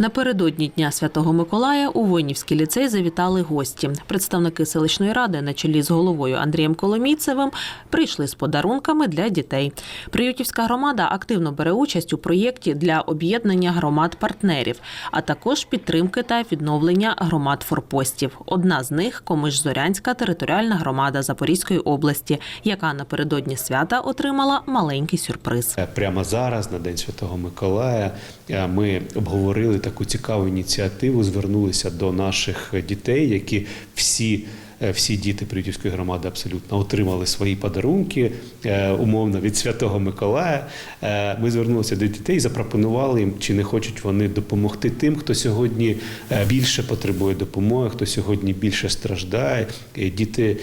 Напередодні Дня Святого Миколая у Войнівський ліцей завітали гості. Представники селищної ради на чолі з головою Андрієм Коломійцевим прийшли з подарунками для дітей. Приютівська громада активно бере участь у проєкті для об'єднання громад-партнерів, а також підтримки та відновлення громад форпостів. Одна з них Комиш-Зорянська територіальна громада Запорізької області, яка напередодні свята отримала маленький сюрприз. Прямо зараз, на День Святого Миколая, е, ми обговорили таку цікаву ініціативу, звернулися до наших дітей, які всі. Е, Всі діти Приютівської громади абсолютно отримали свої подарунки е, умовно від Святого Миколая. Е, Ми звернулися до дітей запропонували їм, чи не хочуть вони допомогти тим, хто сьогодні більше потребує допомоги, хто сьогодні більше страждає. Діти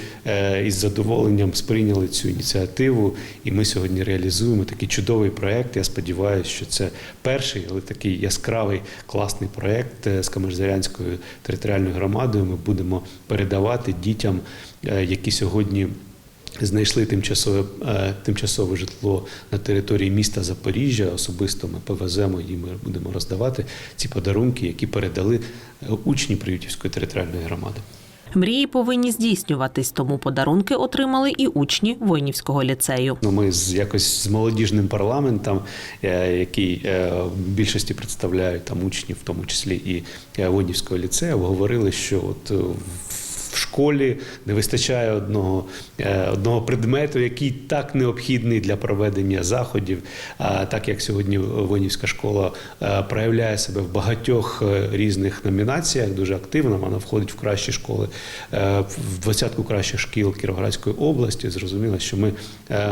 із задоволенням сприйняли цю ініціативу, і ми сьогодні реалізуємо такий чудовий проект. Я сподіваюся, що це перший, але такий яскравий класний проект з Камержзарянською територіальною громадою. Ми будемо передавати дітям, е, які сьогодні. Знайшли тимчасове е, тимчасове житло на території міста Запоріжжя. Особисто ми повеземо і ми будемо роздавати ці подарунки, які передали е, учні Приютівської територіальної громади. Мрії повинні здійснюватись, тому подарунки отримали і учні Войнівського ліцею. Ну, ми з якось з молодіжним парламентом, який в більшості представляють там учнів, в тому числі і Вонівського ліцею, говорили, що от в школі не вистачає одного, е, одного предмету, який так необхідний для проведення заходів. А так як сьогодні Вонівська школа е, проявляє себе в багатьох е, різних номінаціях, дуже активно, вона входить в кращі школи, в двадцятку кращих шкіл Кіровоградської області. Зрозуміло, що ми,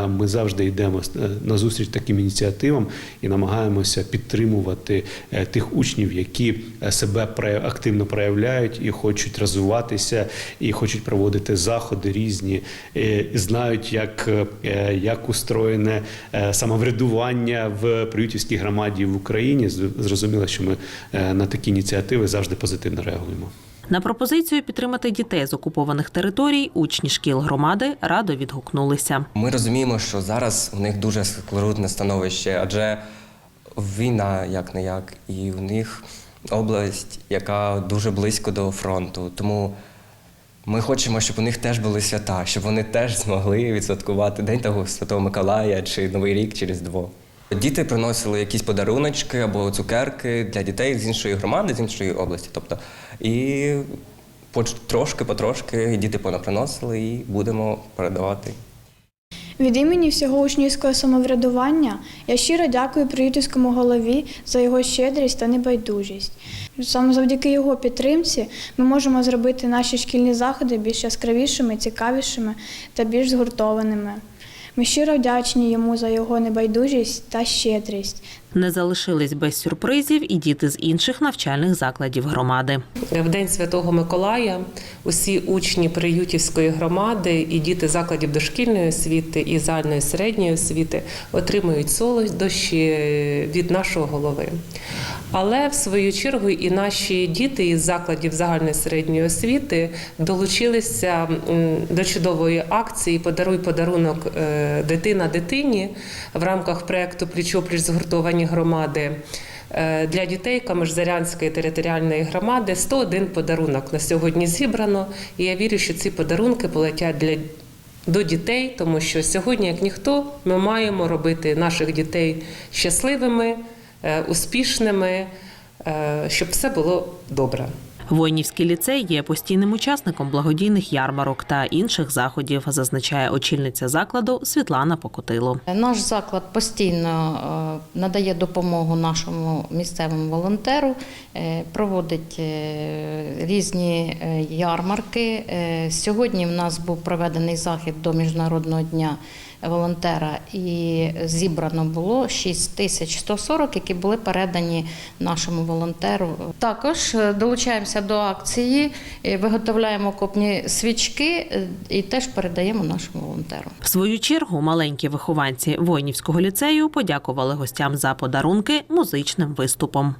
ми завжди йдемо е, на зустріч таким ініціативам і намагаємося підтримувати тих учнів, які себе активно проявляють і хочуть розвиватися, і хочуть проводити заходи різні, е, і знають, як, е, як устроєне е, самоврядування в Приютівській громаді в Україні. З- Зрозуміло, що ми на такі ініціативи завжди позитивно реагуємо. На пропозицію підтримати дітей з окупованих територій учні шкіл громади радо відгукнулися. Ми розуміємо, що зараз у них дуже складне становище, адже війна як не як, і в них область, яка дуже близько до фронту. Тому ми хочемо, щоб у них теж були свята, щоб вони теж змогли відсвяткувати День того Святого Миколая чи Новий рік через Різдво. Діти приносили якісь подаруночки або цукерки для дітей з іншої громади, з іншої області. Тобто, і поч- трошки, потрошки діти понаприносили і будемо передавати. Від імені всього учнівського самоврядування я щиро дякую приютівському голові за його щедрість та небайдужість. Саме завдяки його підтримці ми можемо зробити наші шкільні заходи більш яскравішими, цікавішими та більш згуртованими. Ми щиро вдячні йому за його небайдужість та щедрість. Не залишились без сюрпризів і діти з інших навчальних закладів громади. В День Святого Миколая усі учні Приютівської громади і діти закладів дошкільної освіти і загальної середньої освіти отримують солодощі від нашого голови. Але в свою чергу і наші діти із закладів загальної середньої освіти долучилися до чудової акції Подаруй подарунок е, дитина дитині в рамках проекту Пліч-опліч згуртовані громади. Е, Для дітей Камежзарянської територіальної громади 101 подарунок на сьогодні зібрано. І я вірю, що ці подарунки полетять для до дітей, тому що сьогодні, як ніхто, ми маємо робити наших дітей щасливими, е, успішними, е, щоб все було добре. Войнівський ліцей є постійним учасником благодійних ярмарок та інших заходів, зазначає очільниця закладу Світлана Покотило. Наш заклад постійно е, надає допомогу нашому місцевому волонтеру, е, проводить е, різні ярмарки. Сьогодні в нас був проведений захід до Міжнародного дня волонтера, і зібрано було 6140, які були передані нашому волонтеру. Також е, долучаємося до акції, е, виготовляємо копні свічки е, і теж передаємо нашому волонтеру. В свою чергу маленькі вихованці Войнівського ліцею подякували гостям за подарунки музичним виступом.